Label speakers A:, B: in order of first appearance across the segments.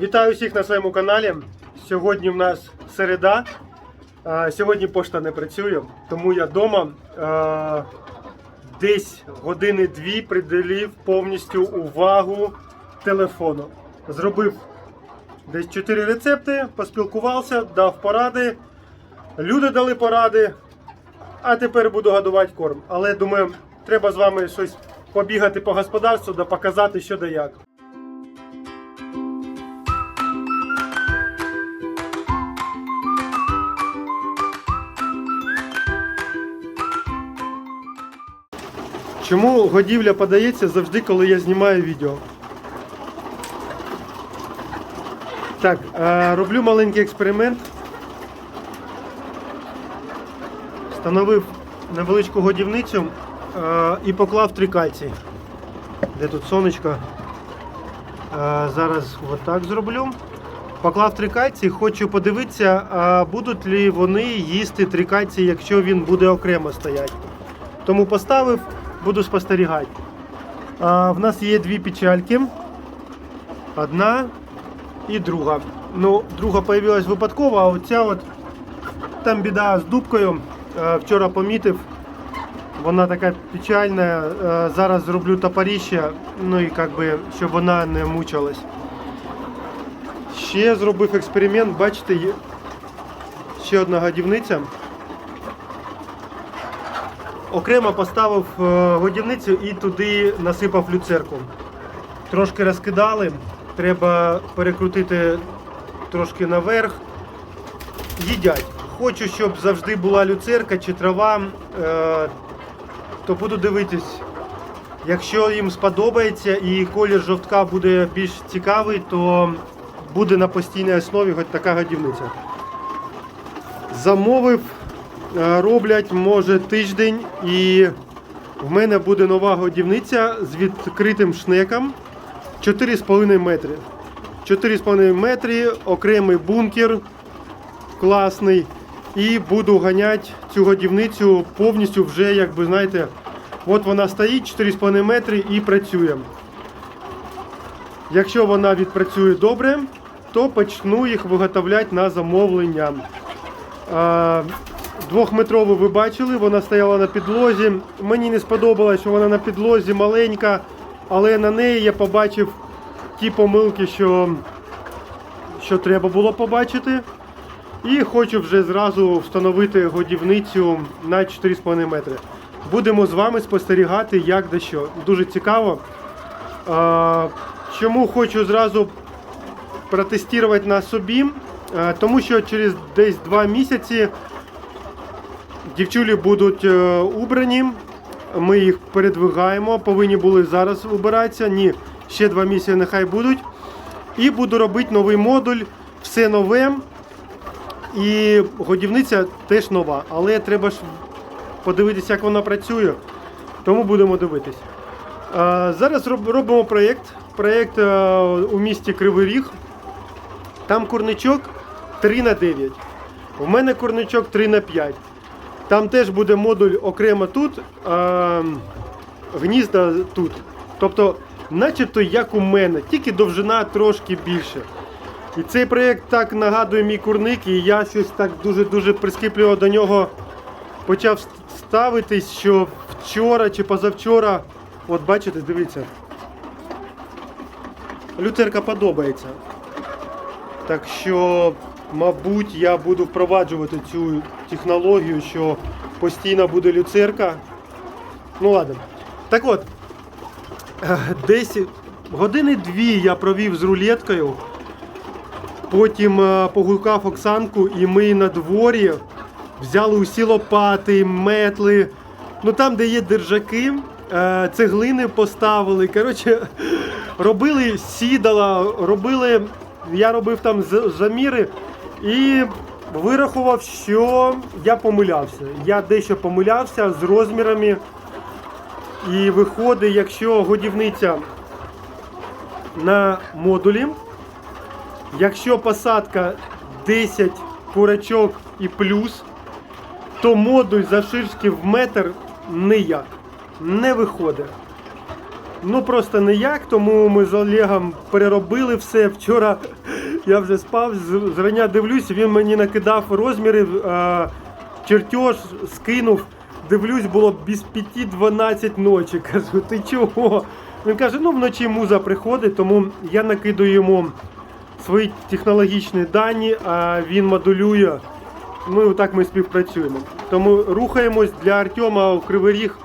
A: Вітаю всіх на своєму каналі. Сьогодні в нас середа. Сьогодні пошта не працює, тому я вдома. Десь години-дві приділив повністю увагу телефону. Зробив десь 4 рецепти, поспілкувався, дав поради. Люди дали поради. А тепер буду годувати корм. Але думаю, треба з вами щось побігати по господарству да показати, що да як. Чому годівля подається завжди, коли я знімаю відео? Так, е, роблю маленький експеримент. Встановив невеличку годівницю е, і поклав три кальці. Де тут сонечко? Е, зараз отак зроблю. Поклав три кальці, хочу подивитися, а будуть ли вони їсти три кальці, якщо він буде окремо стояти. Тому поставив, буду спостерігати. А, в нас є дві печальки. Одна і друга. Ну, друга появилась випадково, а оця от там біда з дубкою. Е, Вчора помітив. Вона така печальна. Е, Зараз зроблю топоріще, ну і як би, щоб вона не мучилась. Ще зробив експеримент, бачите, ще одна годівниця. Окремо поставив е, годівницю і туди насипав люцерку. Трошки розкидали, треба перекрутити трошки наверх. Їдять. Хочу, щоб завжди була люцерка чи трава, е, то буду дивитись. Якщо їм сподобається і колір жовтка буде більш цікавий, то буде на постійній основі хоч така годівниця. Замовив, роблять може тиждень, і в мене буде нова годівниця з відкритим шнеком 4,5 метри. 4,5 метри, окремий бункер класний. І буду ганяти цю годівницю повністю вже, як би знаєте, от вона стоїть 4,5 метри і працює. Якщо вона відпрацює добре, то почну їх виготовляти на замовлення. Двохметрову ви бачили, вона стояла на підлозі. Мені не сподобалось, що вона на підлозі маленька, але на неї я побачив ті помилки, що, що треба було побачити. І хочу вже зразу встановити годівницю на 4,5 метри. Будемо з вами спостерігати, як да що. Дуже цікаво. А, Чому хочу зразу протестувати на собі? А, Тому що через десь 2 місяці дівчулі будуть е, убрані. Ми їх передвигаємо, повинні були зараз убиратися. Ні, ще 2 місяці нехай будуть. І буду робити новий модуль, все нове. І годівниця теж нова, але треба ж подивитися, як вона працює. Тому будемо дивитись. А, Зараз роб- робимо проєкт. Проєкт е, у місті Кривий Ріг. Там курничок 3 на 9. У мене курничок 3 на 5. Там теж буде модуль окремо тут, а гнізда тут. Тобто, начебто як у мене, тільки довжина трошки більше. І цей проєкт так нагадує мій курник, і я щось так дуже-дуже прискіпливо до нього почав ставитись, що вчора чи позавчора, от бачите, дивіться, люцерка подобається. Так що, мабуть, я буду впроваджувати цю технологію, що постійно буде люцерка. Ну ладно. Так от, е, десь години дві я провів з рулеткою. Потім е, погукав Оксанку, і ми на дворі взяли усі лопати, метли. Ну там, де є держаки, е, цеглини поставили. Коротше, робили сідала, робили. Я робив там заміри і вирахував, що я помилявся. Я дещо помилявся з розмірами. І виходить, якщо годівниця на модулі. Якщо посадка 10 курочок і плюс, то модуль завширшки в метр ніяк. Не виходить. Ну просто ніяк, тому ми з Олегом переробили все. Вчора Я вже спав, зрання дивлюсь, він мені накидав розміри, е, чертеж скинув. Дивлюсь, було без 5-12 ночі. Кажу, ти чого? Він каже, ну вночі муза приходить, тому я накидаю йому свої технологічні дані, а він модулює. Ну і отак ми співпрацюємо. Тому рухаємось для Артема в Кривий Ріг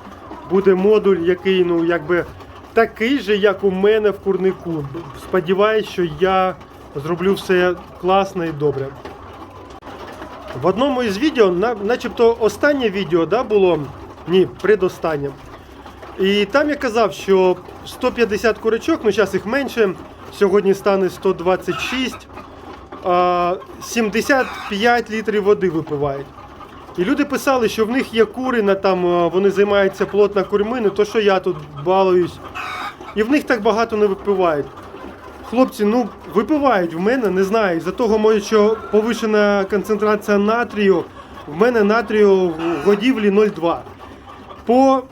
A: буде модуль, який ну якби такий же, як у мене в курнику. Сподіваюсь, що я зроблю все класно і добре. В одному із відео, начебто останнє відео да, було, ні, предостаннє. І там я казав, що 150 курочок, ну зараз їх менше, сьогодні стане 126, 75 літрів води випивають. І люди писали, що в них є кури, на там, вони займаються плотно курми, не то що я тут балуюсь. І в них так багато не випивають. Хлопці, ну випивають в мене, не знаю. Із-за того, може, що повишена концентрація натрію, в мене натрію в годівлі 0,2. По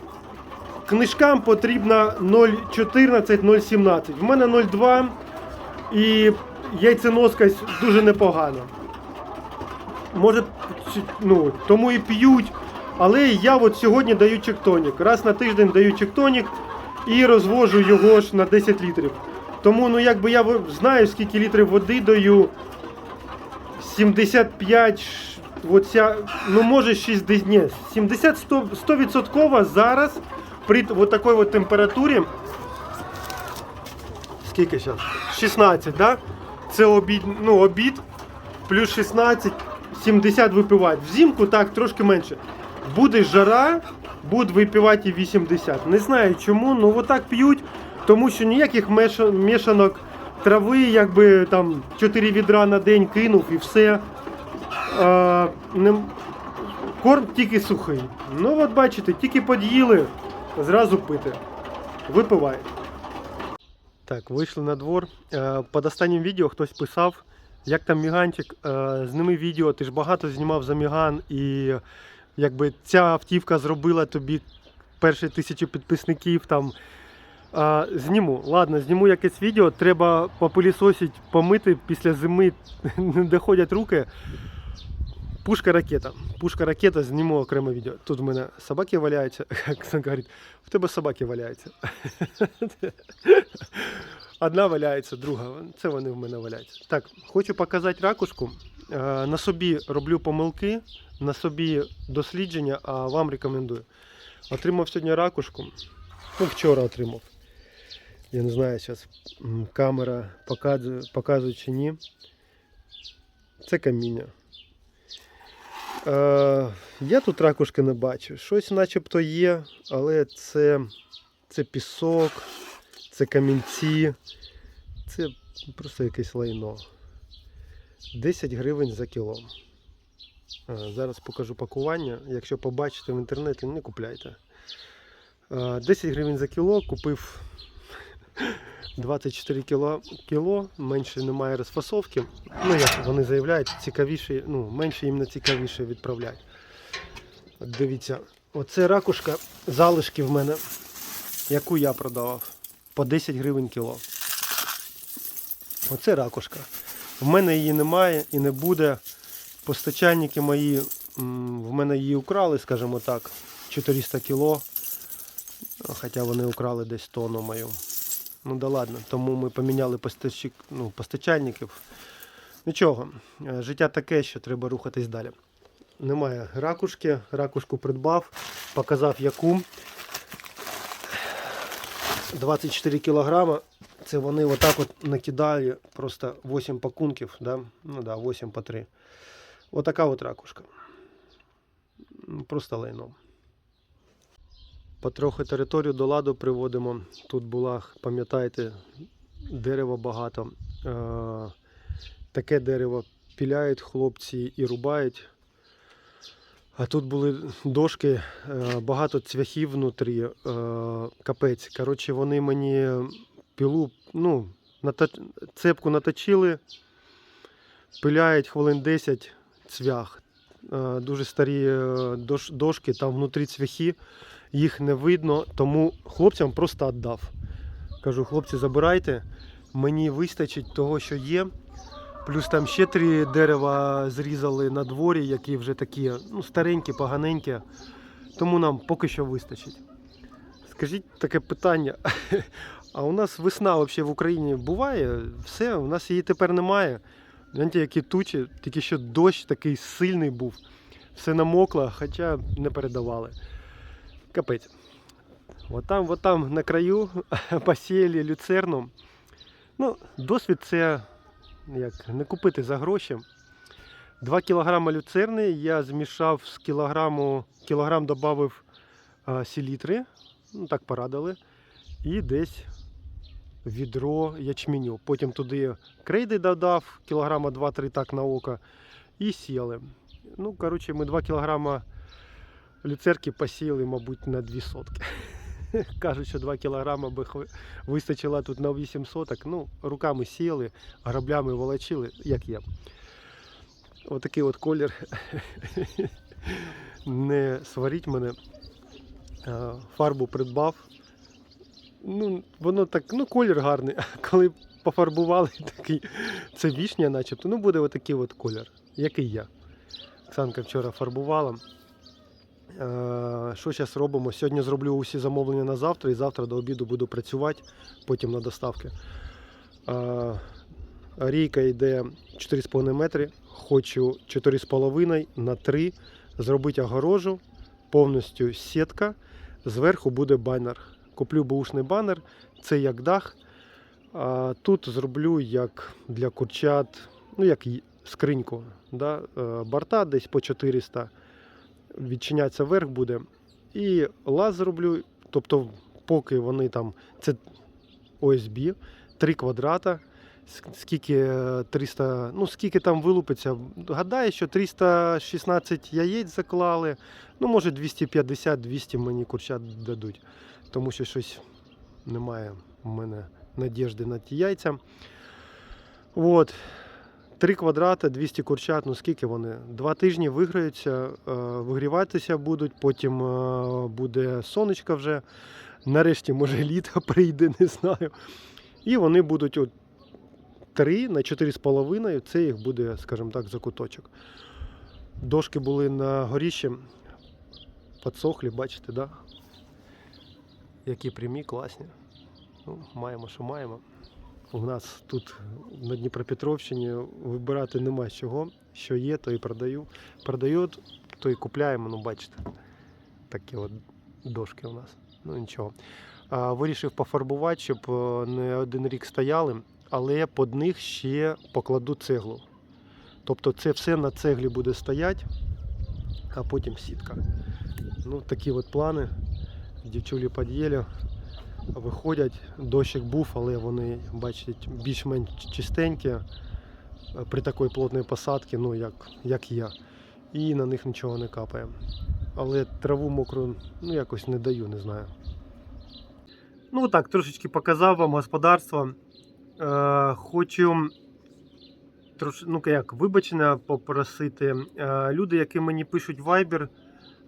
A: книжкам потрібно 0,14-0,17. В мене 0,2 і яйценоскость дуже непогана. Може, ну, тому і п'ють. Але я от сьогодні даю чектонік. Раз на тиждень даю чектонік і розвожу його ж на 10 літрів. Тому, ну якби я знаю, скільки літрів води даю. 75, оця, ну може 60, ні, 70 100, 100% зараз при от такій от температурі. Скільки зараз? 16, да? Це обід, ну, обід плюс 16, 70 випивають. Взимку так трошки менше. Буде жара, будуть випивати і 80. Не знаю чому, ну отак п'ють, тому що ніяких мішанок трави, якби там 4 відра на день кинув і все. А, не, корм тільки сухий. Ну от бачите, тільки под'їли, зразу пити. Випивають. Так, вийшли на двор. Е, Під останнім відео хтось писав, як там Міганчик, е, зніми відео, ти ж багато знімав за Міган, і якби ця автівка зробила тобі перші тисячу підписників там. А, зніму, ладно, зніму якесь відео. Треба попилісосити, помити після зими не доходять руки. Пушка ракета. Пушка ракета, зніму окреме відео. Тут в мене собаки валяються. Оксана говорить, в тебе собаки валяються. Одна валяється, друга. Це вони в мене валяються. Так, хочу показати ракушку. На собі роблю помилки, на собі дослідження, а вам рекомендую. Отримав сьогодні ракушку. Ну, вчора отримав. Я не знаю, зараз камера показує, показує чи ні. Це каміння. Е, я тут ракушки не бачу. Щось начебто є, але це, це пісок, це камінці, це просто якесь лайно. 10 гривень за кіло. Е, зараз покажу пакування. Якщо побачите в інтернеті, не купляйте. Е, 10 гривень за кіло купив 24 кіло, кіло, менше немає розфасовки. Ну, як вони заявляють, цікавіше, ну, менше їм не цікавіше відправляють. От дивіться, оце ракушка залишки в мене, яку я продавав. По 10 гривень кіло. Оце ракушка. В мене її немає і не буде. Постачальники мої в мене її украли, скажімо так, 400 кіло. Хоча вони украли десь тонну мою. Ну да ладно, тому ми поміняли постачик, ну, постачальників. Нічого, е, життя таке, що треба рухатись далі. Немає ракушки, ракушку придбав, показав яку. 24 кілограма. Це вони отак от накидали просто 8 пакунків, да? ну да, 8 по 3. Отака от ракушка. Просто лайно. Потрохи територію до ладу приводимо. Тут була, пам'ятаєте, дерева багато. Е, таке дерево піляють хлопці і рубають. А тут були дошки, е, багато цвяхів внутрі, е, капець. Коротше, вони мені пілу, ну, цепку наточили, пиляють хвилин 10 цвях. Дуже старі дошки, там внутрі цвяхи, їх не видно, тому хлопцям просто віддав. Кажу, хлопці, забирайте, мені вистачить того, що є. Плюс там ще три дерева зрізали на дворі, які вже такі ну, старенькі, поганенькі. Тому нам поки що вистачить. Скажіть таке питання. А у нас весна взагалі в Україні буває? Все, у нас її тепер немає. Гляньте, які тучі, тільки що дощ такий сильний був. Все намокло, хоча не передавали. Капець. От там, от там на краю посіяли люцерну. Ну, досвід це як не купити за гроші. 2 кг люцерни я змішав з кілограму, кілограм додав селітри, ну так порадили, і десь відро ячменю. Потім туди крейди додав, кілограма 2-3 так на око, і сіяли. Ну, коротше, ми 2 кілограма люцерки посіяли, мабуть, на 2 сотки. Кажуть, що 2 кілограма би вистачило тут на 8 соток. Ну, руками сіяли, граблями волочили, як є. Отакий от колір. Не сваріть мене. Фарбу придбав. Ну, воно так, ну, колір гарний. Коли пофарбували такий, це вішня, начебто, ну буде отакий от колір, який я. Оксанка вчора фарбувала. Е, Що зараз робимо? Сьогодні зроблю усі замовлення на завтра і завтра до обіду буду працювати, потім на доставки. Е, Рійка йде 4,5 метри. Хочу 4,5 на 3 зробити огорожу, повністю сітка. Зверху буде банер. Куплю бушний банер, це як дах. А тут зроблю як для курчат, ну як скриньку. Да? Е, Борта десь по 400 відчиняться вверх буде. І лаз зроблю, тобто, поки вони там, це ОСБ, 3 квадрата. Скільки е, 300, ну скільки там вилупиться, гадаю, що 316 яєць заклали. Ну, може 250-200 мені курчат дадуть. Тому що щось немає в мене надіжди на ті яйця. От. 3 квадрати, 200 курчат, ну скільки вони? Два тижні виграються, е, вигріватися будуть, потім е, буде сонечко вже. Нарешті, може, літо прийде, не знаю. І вони будуть от 3 на 4,5, це їх буде, скажімо так, закуточок. Дошки були на горіщі, підсохлі, бачите, да? які прямі, класні. Ну, маємо, що маємо. У нас тут на Дніпропетровщині вибирати нема чого. Що є, то і продаю. Продаю, то і купляємо, ну бачите. Такі от дошки у нас. Ну нічого. Вирішив пофарбувати, щоб е, не один рік стояли, але під них ще покладу цеглу. Тобто це все на цеглі буде стояти, а потім сітка. Ну, такі от плани. Дівчулі під'їли, виходять. Дощик був, але вони, бачите, більш-менш чистенькі е, при такій плотній посадці, ну як, як я. І на них нічого не капає. Але траву мокру ну, якось не даю, не знаю. Ну так, трошечки показав вам господарство. Е, хочу трош, ну як, вибачення попросити. Е, люди, які мені пишуть в Viber,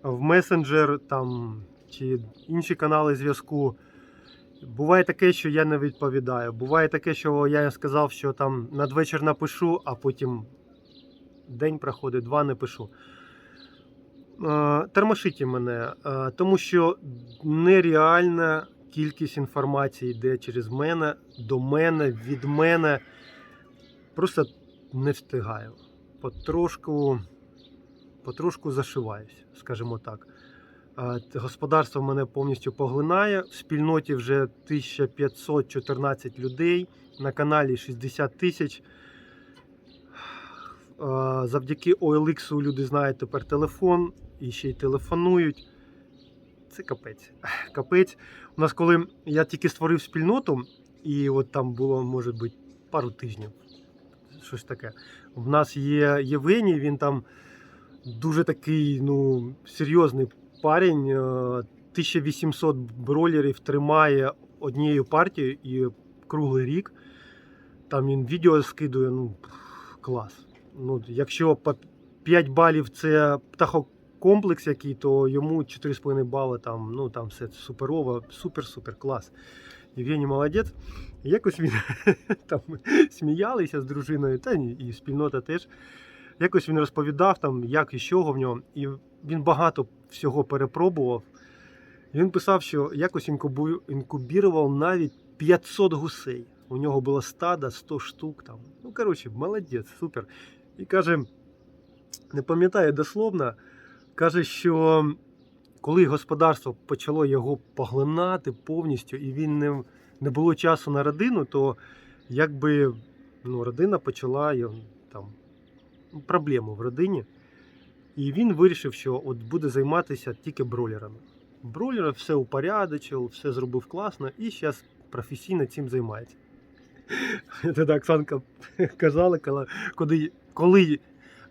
A: в месенджер там, чи інші канали зв'язку. Буває таке, що я не відповідаю. Буває таке, що я сказав, що там надвечір напишу, а потім день проходить, два не пишу. Е, Тормошіть мене, е, тому що нереальна кількість інформації йде через мене, до мене, від мене. Просто не встигаю. Потрошку, потрошку зашиваюсь, скажімо так. Господарство мене повністю поглинає. В спільноті вже 1514 людей, на каналі 60 тисяч. Завдяки OLX люди знають тепер телефон і ще й телефонують. Це капець. Капець. У нас, коли я тільки створив спільноту, і от там було, може бути, пару тижнів. Щось таке. В нас є Євгеній, він там дуже такий ну, серйозний парень. е, 1800 бролерів тримає однією партією і круглий рік. Там він відео скидує, ну клас. Ну, якщо по 5 балів це птахокомплекс який, то йому 4,5 бали там, ну там все суперово, супер-супер клас. Євгеній молодець. Якось він там сміялися з дружиною, та і спільнота теж. Якось він розповідав, там, як і з чого в нього. І він багато всього перепробував. Він писав, що якось інкубірував навіть 500 гусей. У нього було стадо 100 штук. Там. Ну, коротше, молодець, супер. І каже, не пам'ятаю дословно, каже, що коли господарство почало його поглинати повністю, і він не, не було часу на родину, то якби ну, родина почала там, проблему в родині. І він вирішив, що от буде займатися тільки бролерами. Бройлера все упорядочив, все зробив класно і зараз професійно цим займається. Тоді Оксанка казала, коли, коли,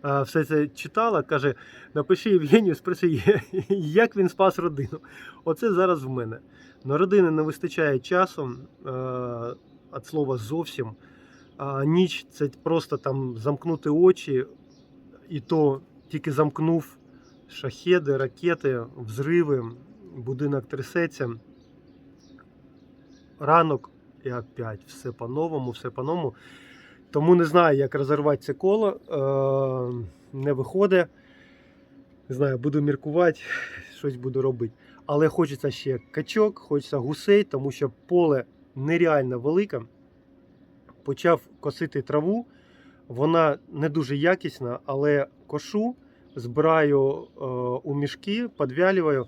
A: все це читала, каже: напиши Євгенію, спроси, як він спас родину. Оце зараз в мене. На родини не вистачає часу, від слова зовсім. А ніч це просто там замкнути очі, і то тільки замкнув шахеди, ракети, взриви, будинок трясеться. Ранок і опять все по-новому, все по-новому. Тому не знаю, як розірвати це коло. Е, не виходить. Не знаю, буду міркувати, щось буду робити. Але хочеться ще качок, хочеться гусей, тому що поле нереально велике. Почав косити траву. Вона не дуже якісна, але кошу, збираю е, у мішки, підвялюю.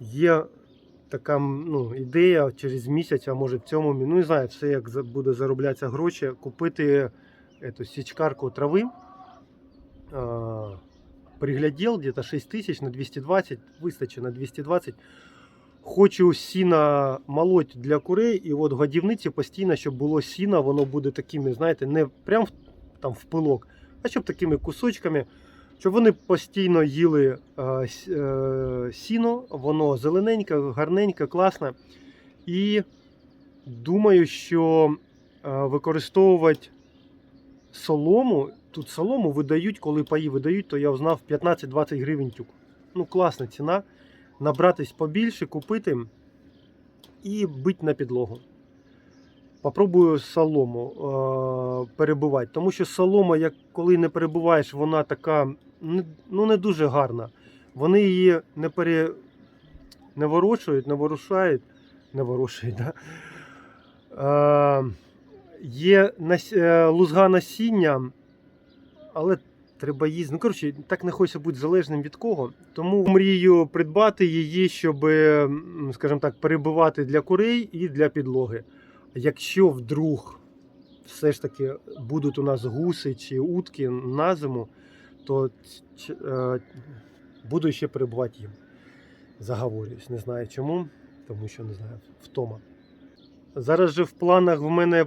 A: Є така ну, ідея через місяць, а може в цьому ну не знаю, все як буде зароблятися гроші, купити ету січкарку трави. Е, приглядел где-то 6 тисяч на 220, вистачить на 220. Хочу сіна молоть для курей, і от годівниці постійно, щоб було сіна, воно буде такими, знаєте, не прям там в пилок, а щоб такими кусочками, щоб вони постійно їли е, е, сіно, воно зелененьке, гарненьке, класне. І думаю, що е, використовувати солому. Тут солому видають, коли паї видають, то я узнав 15-20 гривень тюк. Ну, класна ціна. Набратись побільше, купити і бити на підлогу. Попробую солому е- перебувати. Тому що солома, як коли не перебуваєш, вона така ну, не дуже гарна. Вони її не пере... не ворочують, не ворушають, не ворушують, да? Е- є нас... е, лузга насіння, але треба їсти. Ну, коротше, так не хочеться бути залежним від кого. Тому мрію придбати її, щоб, скажімо так, перебивати для курей і для підлоги. Якщо вдруг все ж таки будуть у нас гуси чи утки на зиму, то е, буду ще перебувати їм. Заговорююсь, не знаю чому, тому що не знаю, втома. Зараз же в планах в мене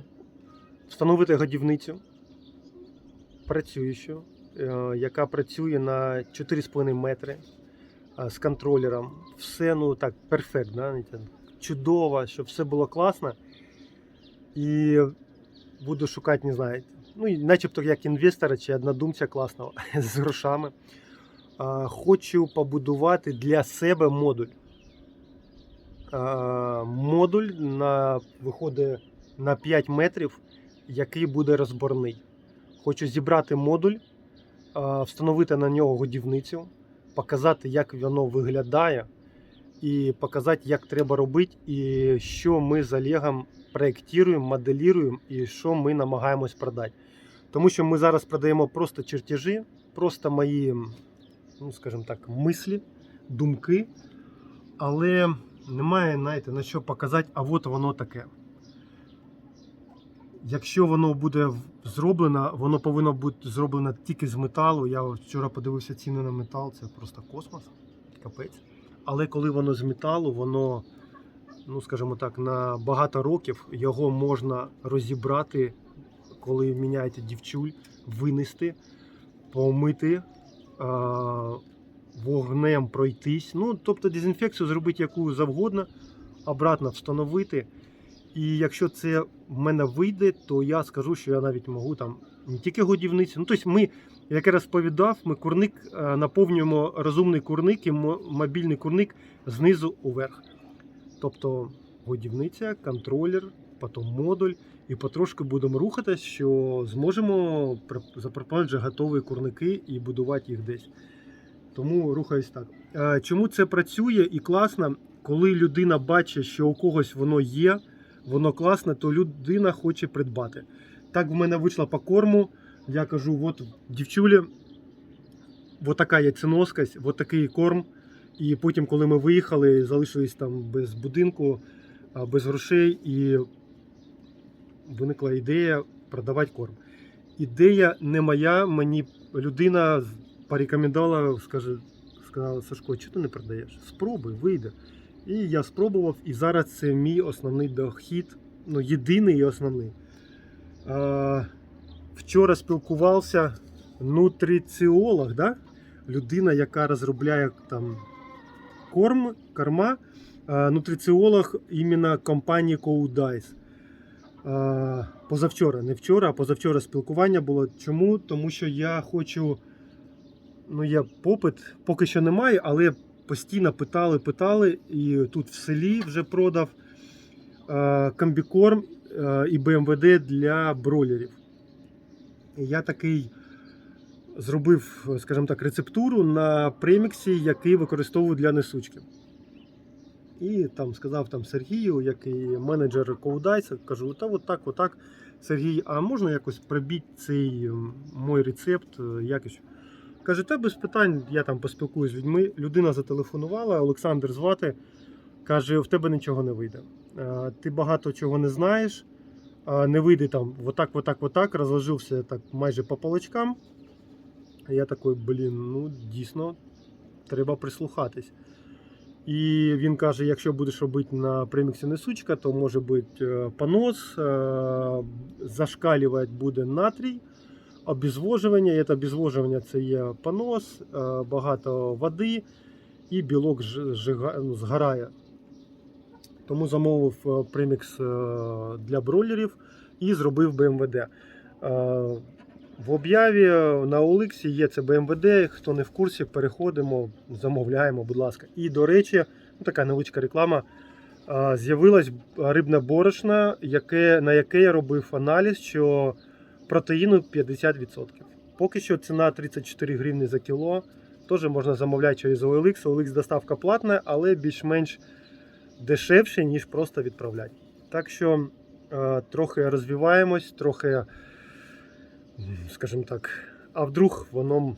A: встановити годівницю працюючу, е, яка працює на 4,5 метри е, з контролером. Все ну так, перфект, да? чудово, щоб все було класно. І буду шукати, не знаю, ну, начебто як інвестора чи однодумця класного з грошами. Хочу побудувати для себе модуль. Модуль на, виходить на 5 метрів, який буде розборний. Хочу зібрати модуль, встановити на нього годівницю, показати, як воно виглядає, і показати, як треба робити, і що ми з Олегом проєктуємо, моделюємо і що ми намагаємось продати. Тому що ми зараз продаємо просто чертежі, просто мої, ну скажімо так, мислі, думки, але немає, знаєте, на що показати, а от воно таке. Якщо воно буде зроблено, воно повинно бути зроблено тільки з металу. Я вчора подивився ціни на метал, це просто космос, капець. Але коли воно з металу, воно, ну скажімо так, на багато років його можна розібрати, коли міняєте дівчуль, винести, помити, вогнем пройтись. Ну, тобто дезінфекцію зробити яку завгодно, обратно встановити. І якщо це в мене вийде, то я скажу, що я навіть можу там не тільки годівниці. Ну, тобто ми, як я розповідав, ми курник е, наповнюємо розумний курник і мобільний курник знизу уверх. Тобто годівниця, контролер, потім модуль. І потрошки будемо рухатись, що зможемо пр- запропонувати вже готові курники і будувати їх десь. Тому рухаюсь так. Е, Чому це працює і класно, коли людина бачить, що у когось воно є, воно класне, то людина хоче придбати. Так в мене вийшло по корму. Я кажу, от дівчулі, от така є ціноскость, от такий корм. І потім, коли ми виїхали, залишились там без будинку, без грошей, і виникла ідея продавати корм. Ідея не моя, мені людина порекомендувала, скаже, сказала, Сашко, чого ти не продаєш? Спробуй, вийде. І я спробував, і зараз це мій основний дохід, ну, єдиний і основний. Вчора спілкувався нутриціолог, да? людина, яка розробляє там корм, корма, нутриціолог іменно компанії. А, Позавчора, не вчора, а позавчора спілкування було. Чому? Тому що я хочу. Ну, є попит, поки що немає, але постійно питали, питали, і тут в селі вже продав комбікорм і БМВД для бройлерів. Я такий зробив, скажімо так, рецептуру на преміксі, який використовую для несучки. І там сказав там Сергію, який менеджер Коудайса, кажу, та от так, отак. Сергій, а можна якось прибіть цей мой рецепт е, якось? Каже, та без питань, я там поспілкуюсь з людьми. Людина зателефонувала, Олександр звати. Каже, в тебе нічого не вийде. Е, Ти багато чого не знаєш, не вийде там отак, отак, отак, розложився так майже по полочкам. Я такий, блін, ну дійсно, треба прислухатись. І він каже: якщо будеш робити на преміксі несучка, то може бути е, понос, е, зашкалювати буде натрій, обезвожування. І це обезвожування це є понос, е, багато води і білок ну, згорає. Тому замовив е, премікс е, для бройлерів і зробив БМВД. Е, В об'яві на Олексі є це БМВД. Хто не в курсі, переходимо, замовляємо, будь ласка. І до речі, ну, така невеличка реклама. З'явилась рибна борошна, яке, на яке я робив аналіз, що протеїну 50%. Поки що ціна 34 гривні за кіло. Теж можна замовляти через OLX. OLX доставка платна, але більш-менш дешевше, ніж просто відправляти. Так що е, трохи розвиваємось, трохи, скажімо так, а вдруг воно.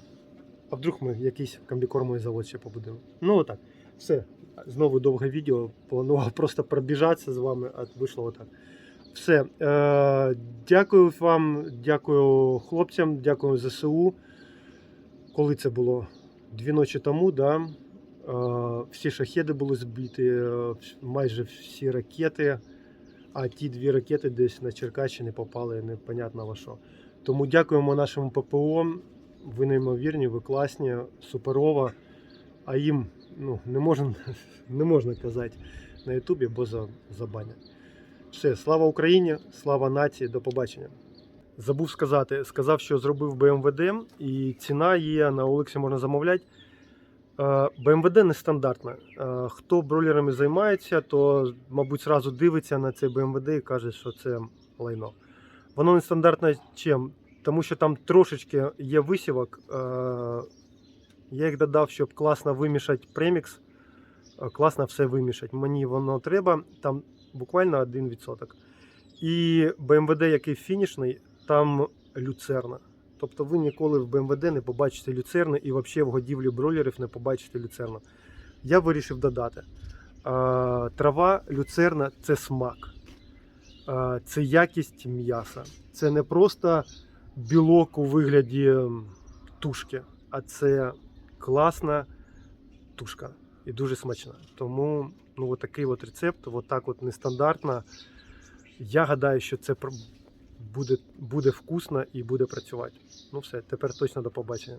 A: А вдруг ми якийсь комбікормовий завод ще побудемо. Ну отак. Все. Знову довге відео. Планував просто пробіжатися з вами, а вийшло отак. Все. Е, дякую вам, дякую хлопцям, дякую ЗСУ. Коли це було? Дві ночі тому, да? Е, всі шахеди були збиті, е, майже всі ракети. А ті дві ракети десь на Черкащині попали непонятно во що. Тому дякуємо нашому ППО. Ви неймовірні, ви класні, суперова. А їм ну, не, можна, не можна казати на Ютубі, бо за, забанять. Все, слава Україні, слава нації, до побачення. Забув сказати, сказав, що зробив БМВД, і ціна є на Олексі можна замовляти. БМВД. Е, Хто бройлерами займається, то, мабуть, зразу дивиться на це БМВД і каже, що це лайно. Воно нестандартне чим? Тому що там трошечки є висівок. Е, Я їх додав, щоб класно вимішати премікс, е, класно все вимішати. Мені воно треба, там буквально 1%. І БМВД, який фінішний, там люцерна. Тобто ви ніколи в БМВД не побачите люцерни і взагалі в годівлі бройлерів не побачите люцерну. Я вирішив додати. Трава, люцерна це смак, це якість м'яса. Це не просто білок у вигляді тушки, а це класна тушка і дуже смачна. Тому ну, от такий от рецепт, от так от нестандартно. Я гадаю, що це буде, буде вкусно і буде працювати. Ну все, тепер точно до побачення.